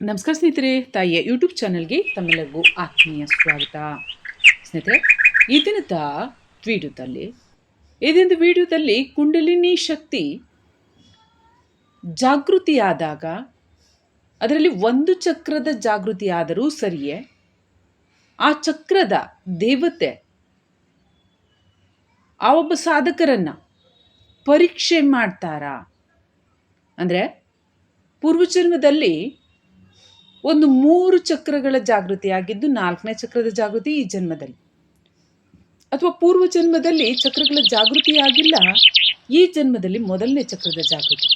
ನಮಸ್ಕಾರ ಸ್ನೇಹಿತರೆ, ತಾಯಿಯ ಯೂಟ್ಯೂಬ್ ಚಾನಲ್ಗೆ ತಮ್ಮೆಲ್ಲರಿಗೂ ಆತ್ಮೀಯ ಸ್ವಾಗತ. ಸ್ನೇಹಿತರೆ, ಈ ದಿನದ ವಿಡಿಯೋದಲ್ಲಿ, ಈ ದಿನದ ವಿಡಿಯೋದಲ್ಲಿ ಕುಂಡಲಿನಿ ಶಕ್ತಿ ಜಾಗೃತಿಯಾದಾಗ, ಅದರಲ್ಲಿ ಒಂದು ಚಕ್ರದ ಜಾಗೃತಿ ಆದರೂ ಸರಿಯೇ, ಆ ಚಕ್ರದ ದೇವತೆ, ಆ ಒಬ್ಬ ಸಾಧಕರನ್ನು ಪರೀಕ್ಷೆ ಮಾಡ್ತಾರಾ? ಅಂದರೆ, ಪೂರ್ವಜನ್ಮದಲ್ಲಿ ಒಂದು ಮೂರು ಚಕ್ರಗಳ ಜಾಗೃತಿಯಾಗಿದ್ದು ನಾಲ್ಕನೇ ಚಕ್ರದ ಜಾಗೃತಿ ಈ ಜನ್ಮದಲ್ಲಿ. ಅಥವಾ ಪೂರ್ವ ಜನ್ಮದಲ್ಲಿ ಚಕ್ರಗಳ ಜಾಗೃತಿಯಾಗಿಲ್ಲ, ಈ ಜನ್ಮದಲ್ಲಿ ಮೊದಲನೇ ಚಕ್ರದ ಜಾಗೃತಿ.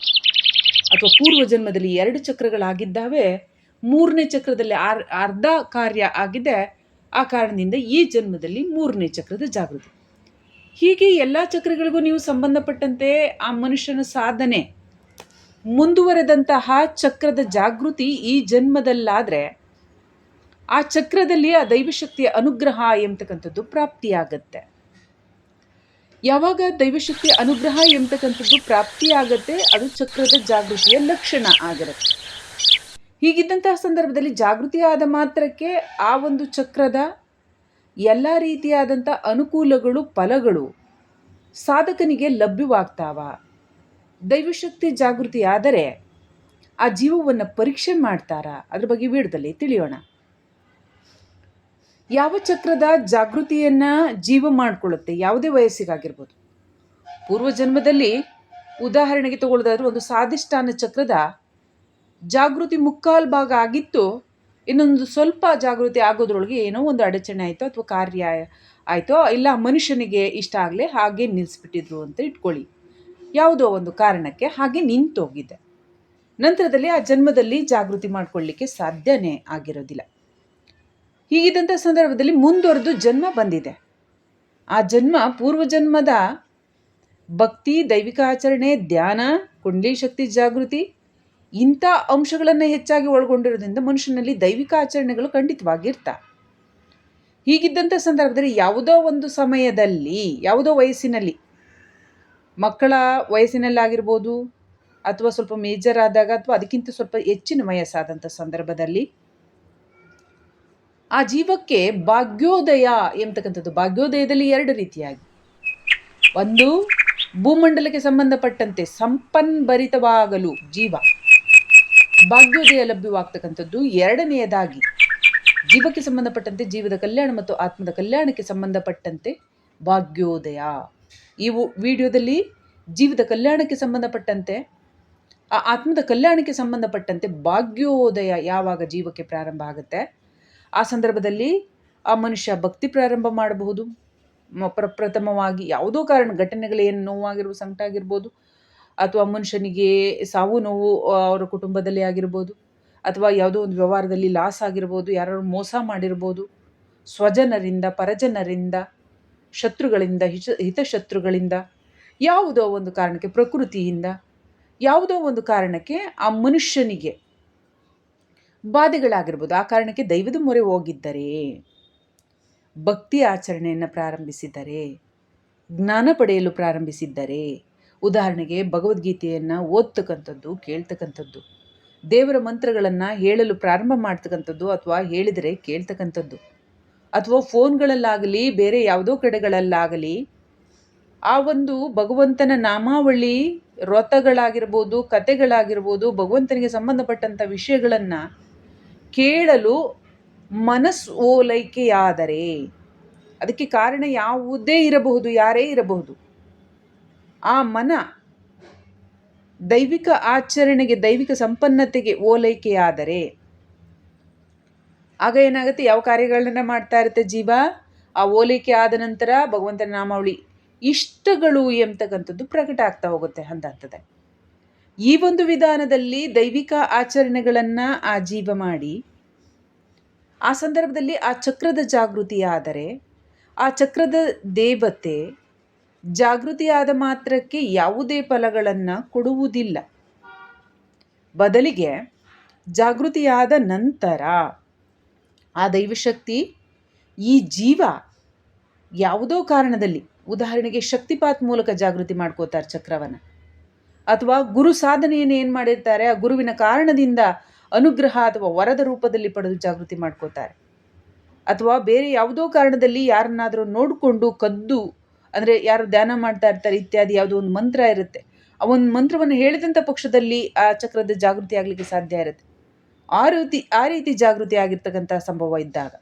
ಅಥವಾ ಪೂರ್ವ ಜನ್ಮದಲ್ಲಿ ಎರಡು ಚಕ್ರಗಳಾಗಿದ್ದಾವೆ, ಮೂರನೇ ಚಕ್ರದಲ್ಲಿ ಆರ್, ಅರ್ಧ ಕಾರ್ಯ ಆಗಿದೆ, ಆ ಕಾರಣದಿಂದ ಈ ಜನ್ಮದಲ್ಲಿ ಮೂರನೇ ಚಕ್ರದ ಜಾಗೃತಿ. ಹೀಗೆ ಎಲ್ಲ ಚಕ್ರಗಳಿಗೂ ನೀವು ಸಂಬಂಧಪಟ್ಟಂತೆ ಆ ಮನುಷ್ಯನ ಸಾಧನೆ ಮುಂದುವರೆದಂತಹ ಚಕ್ರದ ಜಾಗೃತಿ ಈ ಜನ್ಮದಲ್ಲಾದರೆ ಆ ಚಕ್ರದಲ್ಲಿ ಆ ದೈವಶಕ್ತಿಯ ಅನುಗ್ರಹ ಎಂಬತಕ್ಕಂಥದ್ದು ಪ್ರಾಪ್ತಿಯಾಗತ್ತೆ. ಯಾವಾಗ ದೈವಶಕ್ತಿಯ ಅನುಗ್ರಹ ಎಂಬತಕ್ಕಂಥದ್ದು ಪ್ರಾಪ್ತಿಯಾಗತ್ತೆ, ಅದು ಚಕ್ರದ ಜಾಗೃತಿಯ ಲಕ್ಷಣ ಆಗಿರುತ್ತೆ. ಹೀಗಿದ್ದಂತಹ ಸಂದರ್ಭದಲ್ಲಿ ಜಾಗೃತಿ ಆದ ಮಾತ್ರಕ್ಕೆ ಆ ಒಂದು ಚಕ್ರದ ಎಲ್ಲ ರೀತಿಯಾದಂಥ ಅನುಕೂಲಗಳು, ಫಲಗಳು ಸಾಧಕನಿಗೆ ಲಭ್ಯವಾಗ್ತಾವ. ದೈವಶಕ್ತಿ ಜಾಗೃತಿ ಆದರೆ ಆ ಜೀವವನ್ನು ಪರೀಕ್ಷೆ ಮಾಡ್ತಾರಾ? ಅದ್ರ ಬಗ್ಗೆ ವಿಡಿಯೋದಲ್ಲಿ ತಿಳಿಯೋಣ. ಯಾವ ಚಕ್ರದ ಜಾಗೃತಿಯನ್ನು ಜೀವ ಮಾಡಿಕೊಳ್ಳುತ್ತೆ? ಯಾವುದೇ ವಯಸ್ಸಿಗಾಗಿರ್ಬೋದು. ಪೂರ್ವ ಜನ್ಮದಲ್ಲಿ ಉದಾಹರಣೆಗೆ ತಗೊಳ್ಳೋದಾದ್ರೆ ಒಂದು ಸಾಧಿಷ್ಠಾನ ಚಕ್ರದ ಜಾಗೃತಿ ಮುಕ್ಕಾಲು ಭಾಗ ಆಗಿತ್ತು. ಇನ್ನೊಂದು ಸ್ವಲ್ಪ ಜಾಗೃತಿ ಆಗೋದ್ರೊಳಗೆ ಏನೋ ಒಂದು ಅಡಚಣೆ ಆಯಿತು ಅಥವಾ ಕಾರ್ಯ ಆಯಿತೋ ಇಲ್ಲ ಮನುಷ್ಯನಿಗೆ ಇಷ್ಟ ಆಗಲಿ ಹಾಗೆ ನಿಲ್ಲಿಸ್ಬಿಟ್ಟಿದ್ರು ಅಂತ ಇಟ್ಕೊಳ್ಳಿ. ಯಾವುದೋ ಒಂದು ಕಾರಣಕ್ಕೆ ಹಾಗೆ ನಿಂತೋಗಿದೆ. ನಂತರದಲ್ಲಿ ಆ ಜನ್ಮದಲ್ಲಿ ಜಾಗೃತಿ ಮಾಡಿಕೊಳ್ಳಿಕ್ಕೆ ಸಾಧ್ಯನೇ ಆಗಿರೋದಿಲ್ಲ. ಹೀಗಿದ್ದಂಥ ಸಂದರ್ಭದಲ್ಲಿ ಮುಂದುವರೆದು ಜನ್ಮ ಬಂದಿದೆ. ಆ ಜನ್ಮ ಪೂರ್ವ ಜನ್ಮದ ಭಕ್ತಿ, ದೈವಿಕ ಆಚರಣೆ, ಧ್ಯಾನ ಕುಂಡಲಿ ಶಕ್ತಿ ಜಾಗೃತಿ ಇಂಥ ಅಂಶಗಳನ್ನು ಹೆಚ್ಚಾಗಿ ಒಳಗೊಂಡಿರೋದ್ರಿಂದ ಮನುಷ್ಯನಲ್ಲಿ ದೈವಿಕ ಆಚರಣೆಗಳು ಖಂಡಿತವಾಗಿರ್ತಾ. ಹೀಗಿದ್ದಂಥ ಸಂದರ್ಭದಲ್ಲಿ ಯಾವುದೋ ಒಂದು ಸಮಯದಲ್ಲಿ, ಯಾವುದೋ ವಯಸ್ಸಿನಲ್ಲಿ ಮಕ್ಕಳ ವಯಸ್ಸಿನಲ್ಲಾಗಿರ್ಬೋದು ಅಥವಾ ಸ್ವಲ್ಪ ಮೇಜರ್ ಆದಾಗ ಅಥವಾ ಅದಕ್ಕಿಂತ ಸ್ವಲ್ಪ ಹೆಚ್ಚಿನ ವಯಸ್ಸಾದಂಥ ಸಂದರ್ಭದಲ್ಲಿ ಆ ಜೀವಕ್ಕೆ ಭಾಗ್ಯೋದಯ ಎಂಬತಕ್ಕಂಥದ್ದು. ಭಾಗ್ಯೋದಯದಲ್ಲಿ ಎರಡು ರೀತಿಯಾಗಿ. ಒಂದು, ಭೂಮಂಡಲಕ್ಕೆ ಸಂಬಂಧಪಟ್ಟಂತೆ ಸಂಪನ್ಭರಿತವಾಗಲು ಜೀವ. ಭಾಗ್ಯೋದಯ ಲಭ್ಯವಾಗ್ತಕ್ಕಂಥದ್ದು ಎರಡನೆಯದಾಗಿ, ಜೀವಕ್ಕೆ ಸಂಬಂಧಪಟ್ಟಂತೆ ಜೀವದ ಕಲ್ಯಾಣ ಮತ್ತು ಆತ್ಮದ ಕಲ್ಯಾಣಕ್ಕೆ ಸಂಬಂಧಪಟ್ಟಂತೆ ಭಾಗ್ಯೋದಯ. ಇವು ವಿಡಿಯೋದಲ್ಲಿ ಜೀವದ ಕಲ್ಯಾಣಕ್ಕೆ ಸಂಬಂಧಪಟ್ಟಂತೆ, ಆ ಆತ್ಮದ ಕಲ್ಯಾಣಕ್ಕೆ ಸಂಬಂಧಪಟ್ಟಂತೆ ಭಾಗ್ಯೋದಯ ಯಾವಾಗ ಜೀವಕ್ಕೆ ಪ್ರಾರಂಭ ಆಗುತ್ತೆ, ಆ ಸಂದರ್ಭದಲ್ಲಿ ಆ ಮನುಷ್ಯ ಭಕ್ತಿ ಪ್ರಾರಂಭ ಮಾಡಬಹುದು. ಪ್ರಪ್ರಥಮವಾಗಿ ಯಾವುದೋ ಕಾರಣ ಘಟನೆಗಳೇನು ನೋವಾಗಿರ್ಬೋದು, ಸಂಕಟ ಆಗಿರ್ಬೋದು, ಅಥವಾ ಮನುಷ್ಯನಿಗೆ ಸಾವು ನೋವು ಅವರ ಕುಟುಂಬದಲ್ಲಿ ಆಗಿರ್ಬೋದು, ಅಥವಾ ಯಾವುದೋ ಒಂದು ವ್ಯವಹಾರದಲ್ಲಿ ಲಾಸ್ ಆಗಿರ್ಬೋದು ಯಾರು ಮೋಸ ಮಾಡಿರ್ಬೋದು, ಸ್ವಜನರಿಂದ, ಪರಜನರಿಂದ ಶತ್ರುಗಳಿಂದ, ಹಿತ, ಹಿತಶತ್ರುಗಳಿಂದ, ಯಾವುದೋ ಒಂದು ಕಾರಣಕ್ಕೆ, ಪ್ರಕೃತಿಯಿಂದ, ಯಾವುದೋ ಒಂದು ಕಾರಣಕ್ಕೆ ಆ ಮನುಷ್ಯನಿಗೆ ಬಾಧೆಗಳಾಗಿರ್ಬೋದು. ಆ ಕಾರಣಕ್ಕೆ ದೈವದ ಮೊರೆ ಹೋಗಿದ್ದರೆ, ಭಕ್ತಿ ಆಚರಣೆಯನ್ನು ಪ್ರಾರಂಭಿಸಿದ್ದರೆ ಜ್ಞಾನ ಪಡೆಯಲು ಪ್ರಾರಂಭಿಸಿದ್ದರೆ, ಉದಾಹರಣೆಗೆ ಭಗವದ್ಗೀತೆಯನ್ನು ಓದ್ತಕ್ಕಂಥದ್ದು, ಕೇಳ್ತಕ್ಕಂಥದ್ದು, ದೇವರ ಮಂತ್ರಗಳನ್ನು ಹೇಳಲು ಪ್ರಾರಂಭ ಮಾಡ್ತಕ್ಕಂಥದ್ದು ಅಥವಾ ಹೇಳಿದರೆ ಕೇಳ್ತಕ್ಕಂಥದ್ದು ಅಥವಾ ಫೋನ್ಗಳಲ್ಲಾಗಲಿ, ಬೇರೆ ಯಾವುದೋ ಕಡೆಗಳಲ್ಲಾಗಲಿ, ಆ ಒಂದು ಭಗವಂತನ ನಾಮಾವಳಿ ವ್ರತಗಳಾಗಿರ್ಬೋದು ಕತೆಗಳಾಗಿರ್ಬೋದು ಭಗವಂತನಿಗೆ ಸಂಬಂಧಪಟ್ಟಂಥ ವಿಷಯಗಳನ್ನು ಕೇಳಲು ಮನಸ್ಸು ಓಲೈಕೆಯಾದರೆ ಅದಕ್ಕೆ ಕಾರಣ ಯಾವುದೇ ಇರಬಹುದು, ಯಾರೇ ಇರಬಹುದು. ಆ ಮನ ದೈವಿಕ ಆಚರಣೆಗೆ, ದೈವಿಕ ಸಂಪನ್ನತೆಗೆ ಓಲೈಕೆಯಾದರೆ ಆಗ ಏನಾಗುತ್ತೆ? ಯಾವ ಕಾರ್ಯಗಳನ್ನ ಮಾಡ್ತಾ ಇರುತ್ತೆ ಜೀವ? ಆ ಓಲಿಕೆ ಆದ ನಂತರ ಭಗವಂತನ ನಾಮಾವಳಿ ಇಷ್ಟಗಳು ಎಂಬತಕ್ಕಂಥದ್ದು ಪ್ರಕಟ ಆಗ್ತಾ ಹೋಗುತ್ತೆ ಹಂತಂತದೆ ಈ ಒಂದು ವಿಧಾನದಲ್ಲಿ ದೈವಿಕ ಆಚರಣೆಗಳನ್ನು ಆ ಜೀವ ಮಾಡಿ, ಆ ಸಂದರ್ಭದಲ್ಲಿ ಆ ಚಕ್ರದ ಜಾಗೃತಿ ಆದರೆ, ಆ ಚಕ್ರದ ದೇವತೆ ಜಾಗೃತಿಯಾದ ಮಾತ್ರಕ್ಕೆ ಯಾವುದೇ ಫಲಗಳನ್ನು ಕೊಡುವುದಿಲ್ಲ. ಬದಲಿಗೆ ಜಾಗೃತಿಯಾದ ನಂತರ ಆ ದೈವಶಕ್ತಿ ಈ ಜೀವ ಯಾವುದೋ ಕಾರಣದಲ್ಲಿ, ಉದಾಹರಣೆಗೆ ಶಕ್ತಿಪಾತ್ ಮೂಲಕ ಜಾಗೃತಿ ಮಾಡ್ಕೋತಾರೆ ಚಕ್ರವನ್ನು. ಅಥವಾ ಗುರು ಸಾಧನೆಯನ್ನು ಏನು ಮಾಡಿರ್ತಾರೆ? ಆ ಗುರುವಿನ ಕಾರಣದಿಂದ ಅನುಗ್ರಹ ಅಥವಾ ವರದ ರೂಪದಲ್ಲಿ ಪಡೆದು ಜಾಗೃತಿ ಮಾಡ್ಕೋತಾರೆ. ಅಥವಾ ಬೇರೆ ಯಾವುದೋ ಕಾರಣದಲ್ಲಿ ಯಾರನ್ನಾದರೂ ನೋಡಿಕೊಂಡು ಕದ್ದು, ಅಂದರೆ ಯಾರು ಧ್ಯಾನ ಮಾಡ್ತಾ ಇರ್ತಾರೆ ಇತ್ಯಾದಿ ಯಾವುದೋ ಒಂದು ಮಂತ್ರ ಇರುತ್ತೆ. ಆ ಒಂದು ಮಂತ್ರವನ್ನು ಹೇಳಿದಂಥ ಪಕ್ಷದಲ್ಲಿ ಆ ಚಕ್ರದ ಜಾಗೃತಿ ಆಗಲಿಕ್ಕೆ ಸಾಧ್ಯ ಇರುತ್ತೆ. ಆ ರೀತಿ ಆ ರೀತಿ ಜಾಗೃತಿ ಆಗಿರ್ತಕ್ಕಂಥ ಸಂಭವ ಇದ್ದಾಗ.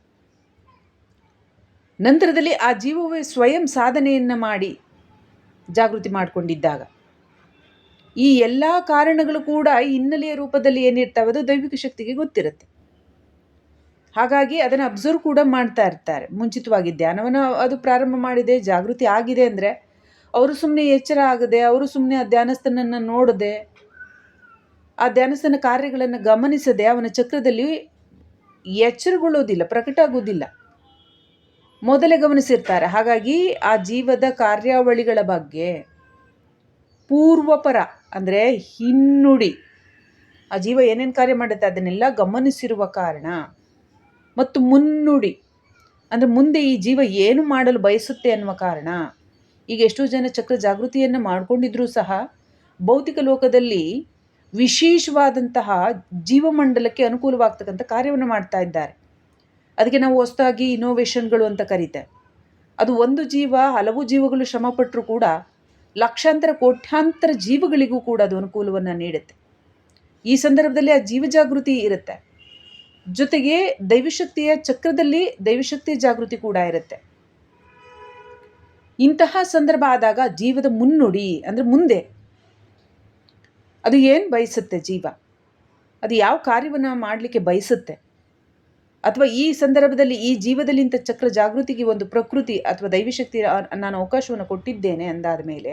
ನಂತರದಲ್ಲಿ ಆ ಜೀವವೇ ಸ್ವಯಂ ಸಾಧನೆಯನ್ನು ಮಾಡಿ ಜಾಗೃತಿ ಮಾಡಿಕೊಂಡಿದ್ದಾಗ. ಈ ಎಲ್ಲ ಕಾರಣಗಳು ಕೂಡ ಹಿನ್ನೆಲೆಯ ರೂಪದಲ್ಲಿ ಏನಿರ್ತವೆ ಅದು ದೈವಿಕ ಶಕ್ತಿಗೆ ಗೊತ್ತಿರುತ್ತೆ. ಹಾಗಾಗಿ ಅದನ್ನು ಅಬ್ಸರ್ವ್ ಕೂಡ ಮಾಡ್ತಾ ಇರ್ತಾರೆ. ಮುಂಚಿತವಾಗಿ ಧ್ಯಾನವನ್ನು ಅದು ಪ್ರಾರಂಭ ಮಾಡಿದೆ, ಜಾಗೃತಿ ಆಗಿದೆ ಅಂದರೆ ಅವರು ಸುಮ್ಮನೆ ಎಚ್ಚರ ಆಗದೆ, ಅವರು ಸುಮ್ಮನೆ ಆ ಧ್ಯಾನಸ್ಥನನ್ನು ನೋಡದೆ ಆ ಧ್ಯಾನಸ್ಥನ ಕಾರ್ಯಗಳನ್ನು ಗಮನಿಸದೆ ಅವನ ಚಕ್ರದಲ್ಲಿ ಎಚ್ಚರಗೊಳ್ಳೋದಿಲ್ಲ ಪ್ರಕಟ ಆಗೋದಿಲ್ಲ ಮೊದಲೇ ಗಮನಿಸಿರ್ತಾರೆ, ಹಾಗಾಗಿ ಆ ಜೀವದ ಕಾರ್ಯಾವಳಿಗಳ ಬಗ್ಗೆ ಪೂರ್ವಪರ, ಅಂದರೆ ಹಿನ್ನುಡಿ, ಆ ಜೀವ ಏನೇನು ಕಾರ್ಯ ಮಾಡುತ್ತೆ ಅದನ್ನೆಲ್ಲ ಗಮನಿಸಿರುವ ಕಾರಣ. ಮತ್ತು ಮುನ್ನುಡಿ, ಅಂದರೆ ಮುಂದೆ ಈ ಜೀವ ಏನು ಮಾಡಲು ಬಯಸುತ್ತೆ ಅನ್ನುವ ಕಾರಣ. ಈಗ ಎಷ್ಟೋ ಜನ ಚಕ್ರ ಜಾಗೃತಿಯನ್ನು ಮಾಡಿಕೊಂಡಿದ್ರೂ ಸಹ ಭೌತಿಕ ಲೋಕದಲ್ಲಿ ವಿಶೇಷವಾದಂತಹ ಜೀವಮಂಡಲಕ್ಕೆ ಅನುಕೂಲವಾಗ್ತಕ್ಕಂಥ ಕಾರ್ಯವನ್ನು ಮಾಡ್ತಾ ಇದ್ದಾರೆ. ಅದಕ್ಕೆ ನಾವು ಹೊಸದಾಗಿ ಇನೋವೇಷನ್ಗಳು ಅಂತ ಕರೀತೇವೆ ಅದು ಒಂದು ಜೀವ, ಹಲವು ಜೀವಗಳು ಶ್ರಮಪಟ್ಟರೂ ಕೂಡ ಲಕ್ಷಾಂತರ, ಕೋಟ್ಯಾಂತರ ಜೀವಗಳಿಗೂ ಕೂಡ ಅದು ಅನುಕೂಲವನ್ನು ನೀಡುತ್ತೆ. ಈ ಸಂದರ್ಭದಲ್ಲಿ ಆ ಜೀವ ಜಾಗೃತಿ ಇರುತ್ತೆ. ಜೊತೆಗೆ ದೈವಶಕ್ತಿಯ ಚಕ್ರದಲ್ಲಿ ದೈವಶಕ್ತಿಯ ಜಾಗೃತಿ ಕೂಡ ಇರುತ್ತೆ. ಇಂತಹ ಸಂದರ್ಭ ಆದಾಗ ಜೀವದ ಮುನ್ನುಡಿ ಅಂದರೆ ಮುಂದೆ ಅದು ಏನು ಬಯಸುತ್ತೆ ಜೀವ? ಅದು ಯಾವ ಕಾರ್ಯವನ್ನು ಮಾಡಲಿಕ್ಕೆ ಬಯಸುತ್ತೆ? ಅಥವಾ ಈ ಸಂದರ್ಭದಲ್ಲಿ ಈ ಜೀವದಲ್ಲಿ ಇಂಥ ಚಕ್ರ ಜಾಗೃತಿಗೆ ಒಂದು ಪ್ರಕೃತಿ ಅಥವಾ ದೈವಶಕ್ತಿ ನಾನು ಅವಕಾಶವನ್ನು ಕೊಟ್ಟಿದ್ದೇನೆ ಅಂದಾದ ಮೇಲೆ,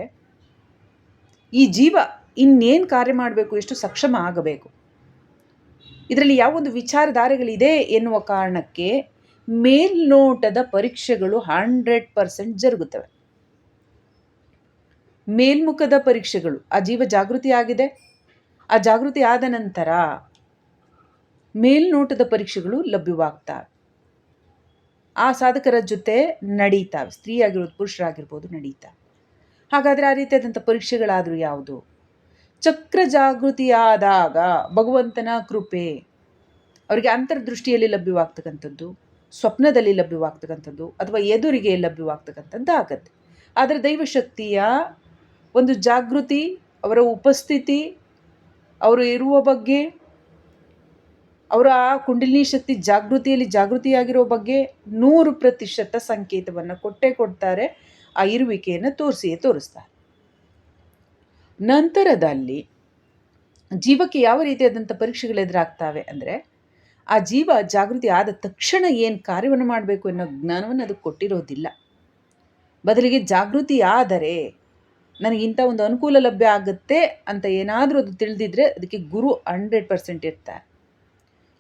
ಈ ಜೀವ ಇನ್ನೇನು ಕಾರ್ಯ ಮಾಡಬೇಕು, ಎಷ್ಟು ಸಕ್ಷಮ ಆಗಬೇಕು? ಇದರಲ್ಲಿ ಯಾವೊಂದು ವಿಚಾರಧಾರೆಗಳಿದೆ ಎನ್ನುವ ಕಾರಣಕ್ಕೆ ಮೇಲ್ನೋಟದ ಪರೀಕ್ಷೆಗಳು ಹಂಡ್ರೆಡ್ ಪರ್ಸೆಂಟ್ ಜರುಗುತ್ತವೆ. ಮೇಲ್ಮುಖದ ಪರೀಕ್ಷೆಗಳು. ಆ ಜೀವ ಜಾಗೃತಿ ಆಗಿದೆ. ಆ ಜಾಗೃತಿ ಆದ ನಂತರ ಮೇಲ್ನೋಟದ ಪರೀಕ್ಷೆಗಳು ಲಭ್ಯವಾಗ್ತವೆ ಆ ಸಾಧಕರ ಜೊತೆ ನಡೀತಾವೆ. ಸ್ತ್ರೀ ಆಗಿರ್ಬೋದು ಪುರುಷರಾಗಿರ್ಬೋದು ನಡೀತಾವೆ ಹಾಗಾದರೆ ಆ ರೀತಿಯಾದಂಥ ಪರೀಕ್ಷೆಗಳಾದರೂ ಯಾವುದು? ಚಕ್ರ ಜಾಗೃತಿಯಾದಾಗ ಭಗವಂತನ ಕೃಪೆ ಅವರಿಗೆ ಅಂತರ್ದೃಷ್ಟಿಯಲ್ಲಿ ಲಭ್ಯವಾಗ್ತಕ್ಕಂಥದ್ದು, ಸ್ವಪ್ನದಲ್ಲಿ ಲಭ್ಯವಾಗ್ತಕ್ಕಂಥದ್ದು, ಅಥವಾ ಎದುರಿಗೆ ಲಭ್ಯವಾಗ್ತಕ್ಕಂಥದ್ದು ಆಗತ್ತೆ. ಆದರೆ ದೈವಶಕ್ತಿಯ ಒಂದು ಜಾಗೃತಿ, ಅವರ ಉಪಸ್ಥಿತಿ, ಅವರು ಇರುವ ಬಗ್ಗೆ, ಅವರ ಆ ಕುಂಡಲಿನಿ ಶಕ್ತಿ ಜಾಗೃತಿಯಲ್ಲಿ ಜಾಗೃತಿಯಾಗಿರೋ ಬಗ್ಗೆ ನೂರು ಪ್ರತಿಶತ ಸಂಕೇತವನ್ನು ಕೊಟ್ಟೇ ಕೊಡ್ತಾರೆ. ಆ ಇರುವಿಕೆಯನ್ನು ತೋರಿಸಿಯೇ ತೋರಿಸ್ತಾರೆ. ನಂತರದಲ್ಲಿ ಜೀವಕ್ಕೆ ಯಾವ ರೀತಿಯಾದಂಥ ಪರೀಕ್ಷೆಗಳು ಎದುರಾಗ್ತವೆ ಅಂದರೆ, ಆ ಜೀವ ಜಾಗೃತಿ ಆದ ತಕ್ಷಣ ಏನು ಕಾರ್ಯವನ್ನು ಮಾಡಬೇಕು ಅನ್ನೋ ಜ್ಞಾನವನ್ನು ಅದಕ್ಕೆ ಕೊಟ್ಟಿರೋದಿಲ್ಲ. ಬದಲಿಗೆ ಜಾಗೃತಿ ಆದರೆ ನನಗಿಂಥ ಒಂದು ಅನುಕೂಲ ಲಭ್ಯ ಆಗುತ್ತೆ ಅಂತ ಏನಾದರೂ ಅದು ತಿಳಿದಿದ್ರೆ ಅದಕ್ಕೆ ಗುರು ಹಂಡ್ರೆಡ್ ಪರ್ಸೆಂಟ್ ಇರ್ತಾರೆ.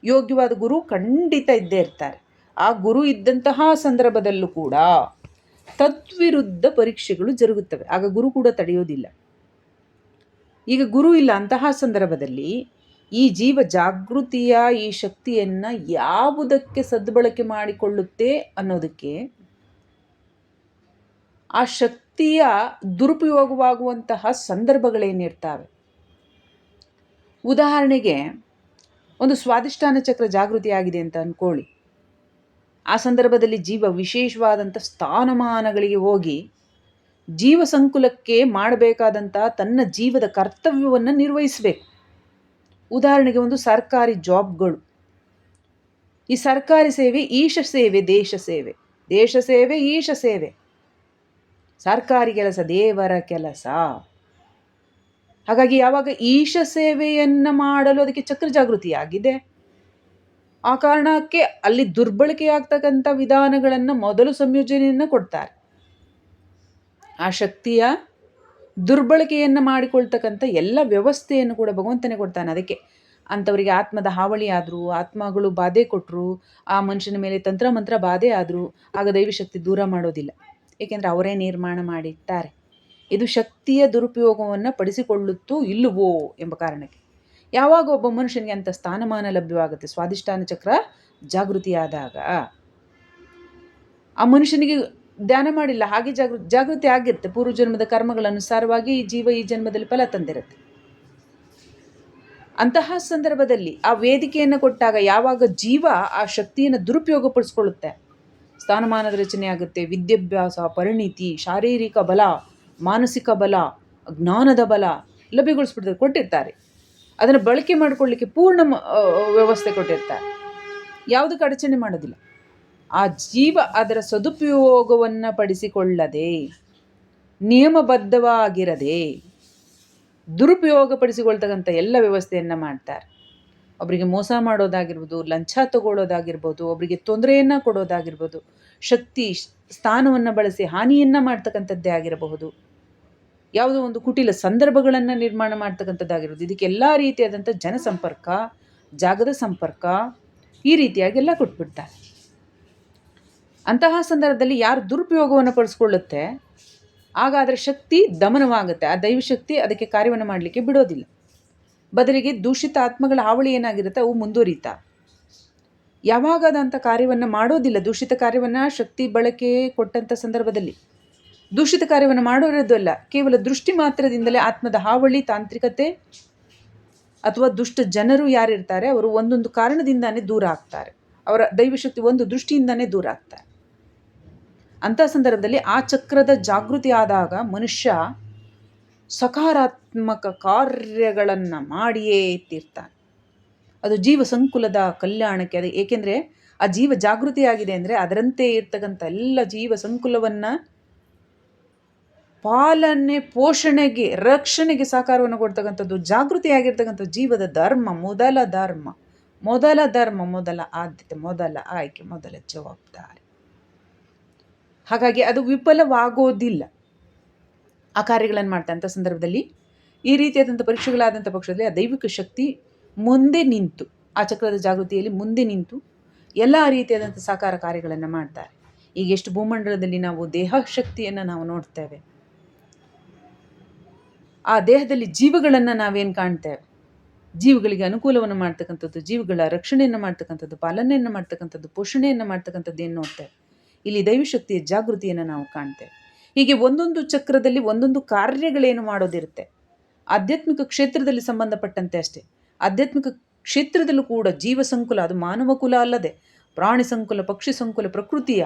ಯೋಗ್ಯವಾದ ಗುರು ಖಂಡಿತ ಇದ್ದೇ ಇರ್ತಾರೆ. ಆ ಗುರು ಇದ್ದಂತಹ ಸಂದರ್ಭದಲ್ಲೂ ಕೂಡ ತತ್ವಿರುದ್ಧ ಪರೀಕ್ಷೆಗಳು ಜರುಗುತ್ತವೆ. ಆಗ ಗುರು ಕೂಡ ತಡೆಯೋದಿಲ್ಲ. ಈಗ ಗುರು ಇಲ್ಲ ಅಂತಹ ಸಂದರ್ಭದಲ್ಲಿ ಈ ಜೀವ ಜಾಗೃತಿಯ, ಈ ಶಕ್ತಿಯನ್ನು ಯಾವುದಕ್ಕೆ ಸದ್ಬಳಕೆ ಮಾಡಿಕೊಳ್ಳುತ್ತೆ ಅನ್ನೋದಕ್ಕೆ ಆ ಶಕ್ತಿಯ ದುರುಪಯೋಗವಾಗುವಂತಹ ಸಂದರ್ಭಗಳೇನಿರ್ತಾವೆ? ಉದಾಹರಣೆಗೆ, ಒಂದು ಸ್ವಾದಿಷ್ಟಾನ ಚಕ್ರ ಜಾಗೃತಿಯಾಗಿದೆ ಅಂತ ಅಂದ್ಕೊಳ್ಳಿ ಆ ಸಂದರ್ಭದಲ್ಲಿ ಜೀವ ವಿಶೇಷವಾದಂಥ ಸ್ಥಾನಮಾನಗಳಿಗೆ ಹೋಗಿ, ಜೀವ ಸಂಕುಲಕ್ಕೆ ಮಾಡಬೇಕಾದಂಥ ತನ್ನ ಜೀವದ ಕರ್ತವ್ಯವನ್ನು ನಿರ್ವಹಿಸಬೇಕು. ಉದಾಹರಣೆಗೆ ಒಂದು ಸರ್ಕಾರಿ ಜಾಬ್ಗಳು. ಈ ಸರ್ಕಾರಿ ಸೇವೆ ಈಶ ಸೇವೆ, ದೇಶ ಸೇವೆ. ದೇಶ ಸೇವೆ, ಈಶ ಸೇವೆ. ಸರ್ಕಾರಿ ಕೆಲಸ, ದೇವರ ಕೆಲಸ. ಹಾಗಾಗಿ ಯಾವಾಗ ಈಶ ಸೇವೆಯನ್ನು ಮಾಡಲು ಅದಕ್ಕೆ ಚಕ್ರ ಜಾಗೃತಿಯಾಗಿದೆ. ಆ ಕಾರಣಕ್ಕೆ ಅಲ್ಲಿ ದುರ್ಬಳಕೆಯಾಗ್ತಕ್ಕಂಥ ವಿಧಾನಗಳನ್ನು ಮೊದಲು ಸಂಯೋಜನೆಯನ್ನು ಕೊಡ್ತಾರೆ. ಆ ಶಕ್ತಿಯ ದುರ್ಬಳಕೆಯನ್ನು ಮಾಡಿಕೊಳ್ತಕ್ಕಂಥ ಎಲ್ಲ ವ್ಯವಸ್ಥೆಯನ್ನು ಕೂಡ ಭಗವಂತನೇ ಕೊಡ್ತಾನೆ ಅದಕ್ಕೆ. ಅಂಥವರಿಗೆ ಆತ್ಮದ ಹಾವಳಿ ಆದರೂ, ಆತ್ಮಗಳು ಬಾಧೆ ಕೊಟ್ಟರು ಆ ಮನುಷ್ಯನ ಮೇಲೆ ತಂತ್ರ ಮಂತ್ರ ಬಾಧೆ ಆದರೂ, ಆಗ ದೈವಶಕ್ತಿ ದೂರ ಮಾಡೋದಿಲ್ಲ. ಏಕೆಂದರೆ ಅವರೇ ನಿರ್ಮಾಣ ಮಾಡಿರ್ತಾರೆ ಇದು ಶಕ್ತಿಯ ದುರುಪಯೋಗವನ್ನು ಪಡಿಸಿಕೊಳ್ಳುತ್ತೋ ಇಲ್ಲವೋ ಎಂಬ ಕಾರಣಕ್ಕೆ. ಯಾವಾಗ ಒಬ್ಬ ಮನುಷ್ಯನಿಗೆ ಅಂಥ ಸ್ಥಾನಮಾನ ಲಭ್ಯವಾಗುತ್ತೆ ಸ್ವಾದಿಷ್ಟಾನ ಚಕ್ರ ಜಾಗೃತಿಯಾದಾಗ. ಆ ಮನುಷ್ಯನಿಗೆ ಧ್ಯಾನ ಮಾಡಿಲ್ಲ, ಹಾಗೆ ಜಾಗೃ, ಜಾಗೃತಿ ಆಗಿರುತ್ತೆ. ಪೂರ್ವ ಜನ್ಮದ ಕರ್ಮಗಳ ಅನುಸಾರವಾಗಿ ಈ ಜೀವ ಈ ಜನ್ಮದಲ್ಲಿ ಫಲ ತಂದಿರುತ್ತೆ. ಅಂತಹ ಸಂದರ್ಭದಲ್ಲಿ ಆ ವೇದಿಕೆಯನ್ನು ಕೊಟ್ಟಾಗ ಯಾವಾಗ ಜೀವ ಆ ಶಕ್ತಿಯನ್ನು ದುರುಪಯೋಗಪಡಿಸ್ಕೊಳ್ಳುತ್ತೆ? ಸ್ಥಾನಮಾನದ ರಚನೆ ಆಗುತ್ತೆ. ವಿದ್ಯಾಭ್ಯಾಸ, ಪರಿಣಿತಿ, ಶಾರೀರಿಕ ಬಲ, ಮಾನಸಿಕ ಬಲ, ಜ್ಞಾನದ ಬಲ ಲಭ್ಯಗೊಳಿಸ್ಬಿಡ್ತಾರೆ ಕೊಟ್ಟಿರ್ತಾರೆ. ಅದನ್ನು ಬಳಕೆ ಮಾಡಿಕೊಳ್ಳಿಕ್ಕೆ ಪೂರ್ಣ ವ್ಯವಸ್ಥೆ ಕೊಟ್ಟಿರ್ತಾರೆ. ಯಾವುದಕ್ಕೆ ಅಡಚಣೆ ಮಾಡೋದಿಲ್ಲ. ಆ ಜೀವ ಅದರ ಸದುಪಯೋಗವನ್ನು ಪಡಿಸಿಕೊಳ್ಳದೆ, ನಿಯಮಬದ್ಧವಾಗಿರದೆ, ದುರುಪಯೋಗಪಡಿಸಿಕೊಳ್ತಕ್ಕಂಥ ಎಲ್ಲ ವ್ಯವಸ್ಥೆಯನ್ನು ಮಾಡ್ತಾರೆ. ಒಬ್ಬರಿಗೆ ಮೋಸ ಮಾಡೋದಾಗಿರ್ಬೋದು, ಲಂಚ ತಗೊಳ್ಳೋದಾಗಿರ್ಬೋದು ಒಬ್ಬರಿಗೆ ತೊಂದರೆಯನ್ನು ಕೊಡೋದಾಗಿರ್ಬೋದು, ಶಕ್ತಿ, ಸ್ಥಾನವನ್ನು ಬಳಸಿ ಹಾನಿಯನ್ನು ಮಾಡ್ತಕ್ಕಂಥದ್ದೇ ಆಗಿರಬಹುದು. ಯಾವುದೋ ಒಂದು ಕುಟಿಲ ಸಂದರ್ಭಗಳನ್ನು ನಿರ್ಮಾಣ ಮಾಡ್ತಕ್ಕಂಥದ್ದಾಗಿರ್ಬೋದು. ಇದಕ್ಕೆ ಎಲ್ಲ ರೀತಿಯಾದಂಥ ಜನಸಂಪರ್ಕ, ಜಾಗದ ಸಂಪರ್ಕ ಈ ರೀತಿಯಾಗೆಲ್ಲ ಕೊಟ್ಬಿಡ್ತಾರೆ. ಅಂತಹ ಸಂದರ್ಭದಲ್ಲಿ ಯಾರು ದುರುಪಯೋಗವನ್ನು ಪಡಿಸ್ಕೊಳ್ಳುತ್ತೆ, ಆಗ ಅದರ ಶಕ್ತಿ ದಮನವಾಗುತ್ತೆ. ಆ ದೈವಶಕ್ತಿ ಅದಕ್ಕೆ ಕಾರ್ಯವನ್ನು ಮಾಡಲಿಕ್ಕೆ ಬಿಡೋದಿಲ್ಲ. ಬದಲಿಗೆ ದೂಷಿತ ಆತ್ಮಗಳ ಹಾವಳಿ ಏನಾಗಿರುತ್ತೆ ಅವು ಮುಂದುವರಿತಾ. ಯಾವಾಗ ಅದಂಥ ಕಾರ್ಯವನ್ನು ಮಾಡೋದಿಲ್ಲ, ದೂಷಿತ ಕಾರ್ಯವನ್ನು ಶಕ್ತಿ, ಬಳಕೆ ಕೊಟ್ಟಂಥ ಸಂದರ್ಭದಲ್ಲಿ. ದೂಷಿತ ಕಾರ್ಯವನ್ನು ಮಾಡೋರದ್ದಲ್ಲ ಕೇವಲ ದೃಷ್ಟಿ ಮಾತ್ರದಿಂದಲೇ ಆತ್ಮದ ಹಾವಳಿ, ತಾಂತ್ರಿಕತೆ ಅಥವಾ ದುಷ್ಟ ಜನರು ಯಾರಿರ್ತಾರೆ, ಅವರು ಒಂದೊಂದು ಕಾರಣದಿಂದಾನೇ ದೂರ ಆಗ್ತಾರೆ. ಅವರ ದೈವಶಕ್ತಿ ಒಂದು ದೃಷ್ಟಿಯಿಂದಾನೇ ದೂರ ಆಗ್ತಾರೆ ಅಂಥ ಸಂದರ್ಭದಲ್ಲಿ ಆ ಚಕ್ರದ ಜಾಗೃತಿ ಆದಾಗ ಮನುಷ್ಯ ಸಕಾರಾತ್ಮಕ ಕಾರ್ಯಗಳನ್ನು ಮಾಡಿಯೇ ತೀರ್ತಾನೆ. ಅದು ಜೀವ ಸಂಕುಲದ ಕಲ್ಯಾಣಕ್ಕೆ ಅದು ಏಕೆಂದರೆ ಆ ಜೀವ ಜಾಗೃತಿಯಾಗಿದೆ ಅಂದರೆ ಅದರಂತೆ ಇರ್ತಕ್ಕಂಥ ಎಲ್ಲ ಜೀವ ಸಂಕುಲವನ್ನು ಪಾಲನೆ, ಪೋಷಣೆಗೆ, ರಕ್ಷಣೆಗೆ ಸಹಕಾರವನ್ನು ಕೊಡ್ತಕ್ಕಂಥದ್ದು, ಜಾಗೃತಿಯಾಗಿರ್ತಕ್ಕಂಥ ಜೀವದ ಧರ್ಮ, ಮೊದಲ ಧರ್ಮ ಮೊದಲ ಧರ್ಮ, ಮೊದಲ ಆದ್ಯತೆ, ಮೊದಲ ಆಯ್ಕೆ, ಮೊದಲ ಜವಾಬ್ದಾರಿ. ಹಾಗಾಗಿ ಅದು ವಿಫಲವಾಗೋದಿಲ್ಲ. ಆ ಕಾರ್ಯಗಳನ್ನು ಮಾಡ್ತಂಥ ಸಂದರ್ಭದಲ್ಲಿ ಈ ರೀತಿಯಾದಂಥ ಪರೀಕ್ಷೆಗಳಾದಂಥ ಪಕ್ಷದಲ್ಲಿ ಆ ದೈವಿಕ ಶಕ್ತಿ ಮುಂದೆ ನಿಂತು, ಆ ಚಕ್ರದ ಜಾಗೃತಿಯಲ್ಲಿ ಮುಂದೆ ನಿಂತು ಎಲ್ಲ ರೀತಿಯಾದಂಥ ಸಾಕಾರ ಕಾರ್ಯಗಳನ್ನು ಮಾಡ್ತಾರೆ. ಈಗ ಎಷ್ಟು ಭೂಮಂಡಲದಲ್ಲಿ ನಾವು ದೇಹ ಶಕ್ತಿಯನ್ನು ನಾವು ನೋಡ್ತೇವೆ, ಆ ದೇಹದಲ್ಲಿ ಜೀವಗಳನ್ನು ನಾವೇನು ಕಾಣ್ತೇವೆ? ಜೀವಗಳಿಗೆ ಅನುಕೂಲವನ್ನು ಮಾಡ್ತಕ್ಕಂಥದ್ದು, ಜೀವಗಳ ರಕ್ಷಣೆಯನ್ನು ಮಾಡ್ತಕ್ಕಂಥದ್ದು, ಪಾಲನೆಯನ್ನು ಮಾಡ್ತಕ್ಕಂಥದ್ದು, ಪೋಷಣೆಯನ್ನು ಮಾಡ್ತಕ್ಕಂಥದ್ದು ಏನು ನೋಡ್ತೇವೆ? ಇಲ್ಲಿ ದೈವಶಕ್ತಿಯ ಜಾಗೃತಿಯನ್ನು ನಾವು ಕಾಣ್ತೇವೆ. ಹೀಗೆ ಒಂದೊಂದು ಚಕ್ರದಲ್ಲಿ ಒಂದೊಂದು ಕಾರ್ಯಗಳೇನು ಮಾಡೋದಿರುತ್ತೆ? ಆಧ್ಯಾತ್ಮಿಕ ಕ್ಷೇತ್ರದಲ್ಲಿ ಸಂಬಂಧಪಟ್ಟಂತೆ ಅಷ್ಟೇ. ಆಧ್ಯಾತ್ಮಿಕ ಕ್ಷೇತ್ರದಲ್ಲೂ ಕೂಡ ಜೀವ ಸಂಕುಲ, ಅದು ಮಾನವ ಕುಲ ಅಲ್ಲದೆ, ಪ್ರಾಣಿ ಸಂಕುಲ, ಪಕ್ಷಿ ಸಂಕುಲ, ಪ್ರಕೃತಿಯ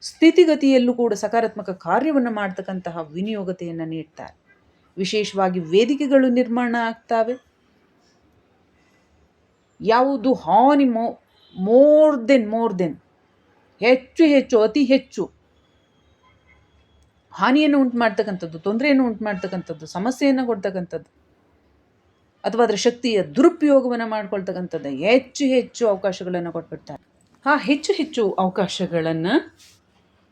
ಸ್ಥಿತಿಗತಿಯಲ್ಲೂ ಕೂಡ ಸಕಾರಾತ್ಮಕ ಕಾರ್ಯವನ್ನು ಮಾಡ್ತಕ್ಕಂತಹ ವಿನಿಯೋಗತೆಯನ್ನು ನೀಡ್ತಾರೆ. ವಿಶೇಷವಾಗಿ ವೇದಿಕೆಗಳು ನಿರ್ಮಾಣ ಆಗ್ತವೆ. ಯಾವುದು ಹಾನಿ ಮೋ, ಮೋರ್ ದೆನ್ ಮೋರ್ ದೆನ್. ಹೆಚ್ಚು ಹೆಚ್ಚು, ಅತಿ ಹೆಚ್ಚು. ಹಾನಿಯನ್ನು ಉಂಟು ಮಾಡ್ತಕ್ಕಂಥದ್ದು ತೊಂದರೆಯನ್ನು ಉಂಟು ಮಾಡ್ತಕ್ಕಂಥದ್ದು ಸಮಸ್ಯೆಯನ್ನು ಕೊಡ್ತಕ್ಕಂಥದ್ದು, ಅಥವಾ ಅದರ ಶಕ್ತಿಯ ದುರುಪಯೋಗವನ್ನು ಮಾಡ್ಕೊಳ್ತಕ್ಕಂಥದ್ದು ಹೆಚ್ಚು ಹೆಚ್ಚು ಅವಕಾಶಗಳನ್ನು ಕೊಟ್ಬಿಡ್ತಾರೆ. ಆ ಹೆಚ್ಚು ಹೆಚ್ಚು ಅವಕಾಶಗಳನ್ನು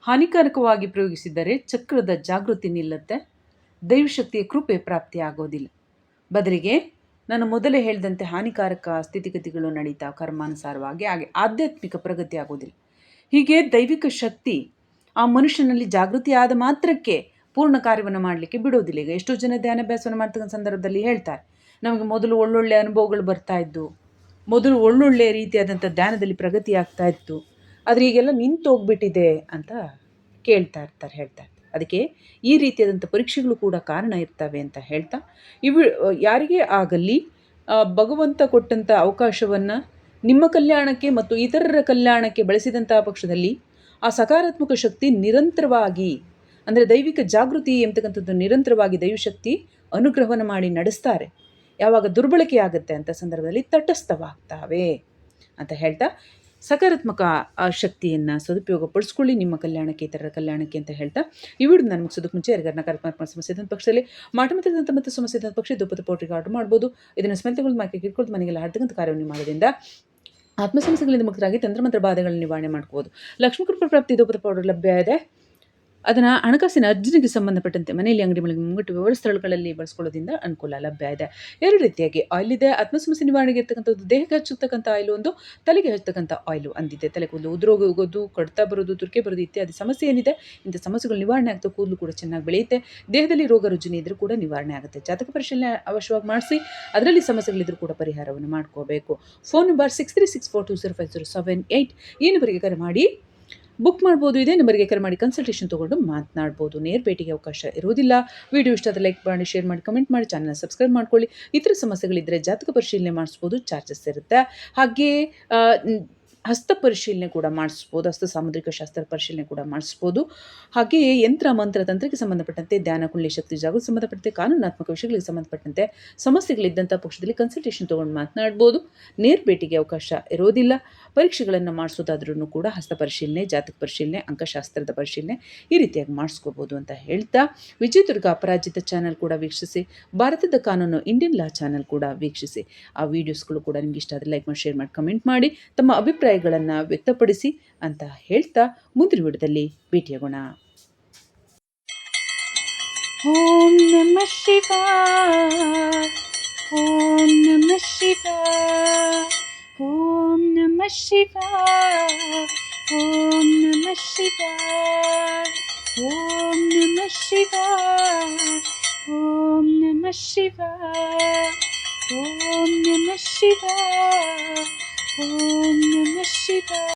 ಹಾನಿಕಾರಕವಾಗಿ ಪ್ರಯೋಗಿಸಿದರೆ ಚಕ್ರದ ಜಾಗೃತಿ ನಿಲ್ಲುತ್ತೆ, ದೈವಶಕ್ತಿಯ ಕೃಪೆ ಪ್ರಾಪ್ತಿ ಆಗೋದಿಲ್ಲ. ಬದಲಿಗೆ ನಾನು ಮೊದಲೇ ಹೇಳಿದಂತೆ ಹಾನಿಕಾರಕ ಸ್ಥಿತಿಗತಿಗಳು ನಡೀತಾ ಕರ್ಮಾನುಸಾರವಾಗಿ ಹಾಗೆ ಆಧ್ಯಾತ್ಮಿಕ ಪ್ರಗತಿ ಆಗೋದಿಲ್ಲ. ಹೀಗೆ ದೈವಿಕ ಶಕ್ತಿ ಆ ಮನುಷ್ಯನಲ್ಲಿ ಜಾಗೃತಿ ಆದ ಮಾತ್ರಕ್ಕೆ ಪೂರ್ಣ ಕಾರ್ಯವನ್ನು ಮಾಡಲಿಕ್ಕೆ ಬಿಡೋದಿಲ್ಲ ಈಗ ಎಷ್ಟೋ ಜನ ಧ್ಯಾನಾಭ್ಯಾಸವನ್ನು ಮಾಡ್ತಕ್ಕಂಥ ಸಂದರ್ಭದಲ್ಲಿ ಹೇಳ್ತಾರೆ, ನಮಗೆ ಮೊದಲು ಒಳ್ಳೊಳ್ಳೆ ಅನುಭವಗಳು ಬರ್ತಾ ಇದ್ದು, ಮೊದಲು ಒಳ್ಳೊಳ್ಳೆ ರೀತಿಯಾದಂಥ ಧ್ಯಾನದಲ್ಲಿ ಪ್ರಗತಿ ಆಗ್ತಾ ಇತ್ತು, ಆದರೆ ಈಗೆಲ್ಲ ನಿಂತು ಹೋಗ್ಬಿಟ್ಟಿದೆ ಅಂತ ಕೇಳ್ತಾ ಇರ್ತಾರೆ, ಹೇಳ್ತಾ ಇರ್ತಾರೆ. ಅದಕ್ಕೆ ಈ ರೀತಿಯಾದಂಥ ಪರೀಕ್ಷೆಗಳು ಕೂಡ ಕಾರಣ ಇರ್ತವೆ ಅಂತ ಹೇಳ್ತಾ, ಇವು, ಯಾರಿಗೆ ಆಗಲಿ ಭಗವಂತ ಕೊಟ್ಟಂಥ ಅವಕಾಶವನ್ನು ನಿಮ್ಮ ಕಲ್ಯಾಣಕ್ಕೆ ಮತ್ತು ಇತರರ ಕಲ್ಯಾಣಕ್ಕೆ ಬಳಸಿದಂತಹ ಪಕ್ಷದಲ್ಲಿ ಆ ಸಕಾರಾತ್ಮಕ ಶಕ್ತಿ ನಿರಂತರವಾಗಿ, ಅಂದರೆ ದೈವಿಕ ಜಾಗೃತಿ ಎಂಬತಕ್ಕಂಥದ್ದು ನಿರಂತರವಾಗಿ ದೈವಶಕ್ತಿ ಅನುಗ್ರಹವನ್ನು ಮಾಡಿ ನಡೆಸ್ತಾರೆ. ಯಾವಾಗ ದುರ್ಬಳಕೆ ಆಗುತ್ತೆ ಅಂತ ಸಂದರ್ಭದಲ್ಲಿ ತಟಸ್ಥವಾಗ್ತಾವೆ ಅಂತ ಹೇಳ್ತಾ, ಸಕಾರಾತ್ಮಕ, ಆ, ಶಕ್ತಿಯನ್ನು ಸದುಪಯೋಗ ಪಡಿಸ್ಕೊಳ್ಳಿ ನಿಮ್ಮ ಕಲ್ಯಾಣಕ್ಕೆ, ಇತರರ ಕಲ್ಯಾಣಕ್ಕೆ ಅಂತ ಹೇಳ್ತಾ, ಈ ವಿಡಿಯೋ ನಾನು ಮುಗಿಸೋದಕ್ಕೆ ಮುಂಚೆ ಯಾರಿಗಾರ ನಕಾರಾತ್ಮಕ ಸಮಸ್ಯೆ ಪಕ್ಷದಲ್ಲಿ ಮಾಟ ಮತ್ತು ಸಮಸ್ಯೆ ಇದ್ದಂಥ ಪಕ್ಷ ದುಪ್ಪದ ಪೌಡ್ರಿಗೆ ಆರ್ಡರ್ ಮಾಡ್ಬೋದು. ಇದನ್ನು ಸ್ಮೆಲ್ ತಗೊಂಡು ಮನೆಗೆಲ್ಲ ಆಡ್ತಕ್ಕಂಥ ಕಾರ್ಯವನ್ನು ಮಾಡೋದ್ರಿಂದ ಆತ್ಮ ಸಮಸ್ಯೆಗಳಿಂದ ಮುಕ್ತರಾಗಿ ತಂತ್ರಮಂತ್ರ ಬಾಧೆಗಳನ್ನು ನಿವಾರಣೆ ಮಾಡ್ಕೋಬೋದು ಲಕ್ಷ್ಮೀ ಕೃಪಾ ಪ್ರಾಪ್ತಿ ಇದು ಪೌಡರ್ ಲಭ್ಯ ಇದೆ. ಅದನ್ನು ಹಣಕಾಸಿನ ಅರ್ಜನೆಗೆ ಸಂಬಂಧಪಟ್ಟಂತೆ ಮನೆಯಲ್ಲಿ ಅಂಗಡಿ ಮಳಿಗೆ ಮುಂಗಟ್ಟು ವ್ಯವಹಾರ ಸ್ಥಳಗಳಲ್ಲಿ ಬಳಸ್ಕೊಳ್ಳೋದ್ರಿಂದ ಅನುಕೂಲ ಲಭ್ಯ ಇದೆ. ಎರಡು ರೀತಿಯಾಗಿ ಆಯಿಲ್ ಇದೆ ಆತ್ಮ ಸಮಸ್ಯೆ ನಿವಾರಣೆಗೆ ಇರ್ತಕ್ಕಂಥದ್ದು, ದೇಹಕ್ಕೆ ಹಚ್ಚತಕ್ಕಂಥ ಆಯಿಲ್ ಒಂದು, ತಲೆಗೆ ಹಚ್ಚತಕ್ಕಂಥ ಆಯಿಲು ಅಂದಿದೆ. ತಲೆ ಕೂದಲು ಉದ್ರೋಗ ಹೋಗೋದು, ಕಡ್ತಾ ಬರೋದು, ತುರ್ಕೆ ಬರೋದು ಇತ್ಯಾದಿ ಸಮಸ್ಯೆ ಏನಿದೆ, ಇಂಥ ಸಮಸ್ಯೆಗಳು ನಿವಾರಣೆ ಆಗ್ತಾ ಕೂದಲು ಕೂಡ ಚೆನ್ನಾಗಿ ಬೆಳೆಯುತ್ತೆ. ದೇಹದಲ್ಲಿ ರೋಗ ರುಜಿನ ಇದ್ರೂ ಕೂಡ ನಿವಾರಣೆ ಆಗುತ್ತೆ. ಜಾತಕ ಪರಿಶೀಲನೆ ಅವಶ್ಯವಾಗಿ ಮಾಡಿಸಿ, ಅದರಲ್ಲಿ ಸಮಸ್ಯೆಗಳಿದ್ರೂ ಕೂಡ ಪರಿಹಾರವನ್ನು ಮಾಡ್ಕೋಬೇಕು. Phone number six three six four two zero five zero seven eight ಏನು ನಂಬರಿಗೆ ಕರೆ ಮಾಡಿ ಬುಕ್ ಮಾಡ್ಬೋದು, ಇದೇ. ನಂಬರ್ಗೆ ಕರೆ ಮಾಡಿ ಕನ್ಸಲ್ಟೇಷನ್ ತೊಗೊಂಡು ಮಾತನಾಡ್ಬೋದು. ನೇರ ಭೇಟಿಗೆ ಅವಕಾಶ ಇರೋದಿಲ್ಲ ವಿಡಿಯೋ ಇಷ್ಟ ಆದರೆ ಲೈಕ್ ಮಾಡಿ ಶೇರ್ ಮಾಡಿ ಕಮೆಂಟ್ ಮಾಡಿ ಚಾನಲ್ ಸಬ್ಸ್ಕ್ರೈಬ್ ಮಾಡ್ಕೊಳ್ಳಿ. ಇತರ ಸಮಸ್ಯೆಗಳಿದ್ದರೆ ಜಾತಕ ಪರಿಶೀಲನೆ ಮಾಡಿಸ್ಬೋದು. ಚಾರ್ಜಸ್ ಇರುತ್ತೆ. ಹಾಗೆ ಹಸ್ತ ಪರಿಶೀಲನೆ ಕೂಡ ಮಾಡಿಸ್ಬೋದು, ಹಸ್ತ ಸಾಮುದ್ರಿಕ ಶಾಸ್ತ್ರ ಪರಿಶೀಲನೆ ಕೂಡ ಮಾಡಿಸ್ಬೋದು. ಹಾಗೆಯೇ ಯಂತ್ರ, ಮಂತ್ರ, ತಂತ್ರಕ್ಕೆ ಸಂಬಂಧಪಟ್ಟಂತೆ ಧ್ಯಾನ ಕುಳ್ಳಿ ಶಕ್ತಿ, ಜಾಗೃತಿ ಸಂಬಂಧಪಟ್ಟಂತೆ ಕಾನೂನಾತ್ಮಕ ವಿಷಯಗಳಿಗೆ ಸಂಬಂಧಪಟ್ಟಂತೆ ಸಮಸ್ಯೆಗಳಿದ್ದಂಥ ಪಕ್ಷದಲ್ಲಿ ಕನ್ಸಲ್ಟೇಷನ್ ತೊಗೊಂಡು ಮಾತನಾಡ್ಬೋದು. ನೇರ ಭೇಟಿಗೆ ಅವಕಾಶ ಇರೋದಿಲ್ಲ. ಪರೀಕ್ಷೆಗಳನ್ನು ಮಾಡಿಸೋದಾದ್ರೂ ಕೂಡ ಹಸ್ತ ಪರಿಶೀಲನೆ, ಜಾತಕ ಪರಿಶೀಲನೆ, ಅಂಕಶಾಸ್ತ್ರದ ಪರಿಶೀಲನೆ ಈ ರೀತಿಯಾಗಿ ಮಾಡಿಸ್ಕೋಬೋದು ಅಂತ ಹೇಳ್ತಾ. ವಿಜಯದುರ್ಗ ಅಪರಾಜಿತ ಚಾನೆಲ್ ಕೂಡ ವೀಕ್ಷಿಸಿ, ಭಾರತದ ಕಾನೂನು ಇಂಡಿಯನ್ ಲಾ ಚಾನೆಲ್ ಕೂಡ ವೀಕ್ಷಿಸಿ. ಆ ವಿಡಿಯೋಸ್ಗಳು ಕೂಡ ನಿಮ್ಗೆ ಇಷ್ಟ ಆದರೆ ಲೈಕ್ ಮಾಡಿ ಶೇರ್ ಮಾಡಿ ಕಮೆಂಟ್ ಮಾಡಿ. ತಮ್ಮ ಅಭಿಪ್ರಾಯಗಳನ್ನು ವ್ಯಕ್ತಪಡಿಸಿ ಅಂತ ಹೇಳ್ತಾ ಮುಂದಿನ ವಿಡದಲ್ಲಿ ಭೇಟಿಯಾಗೋಣ. ಓಂ ನಮ ಶಿವ. ಓಂ ನಮ ಶಿವಾಯ ಓಂ ನಮ ಶಿವಾಯ ಓಂ ನಮ ಶಿವಾಯ ಓಂ ನಮ ಶಿವಾಯ ಓಂ ನಮ ಶಿವಾಯ ಓಂ ನಮ ಶಿವಾಯ Om Namah Shivaya.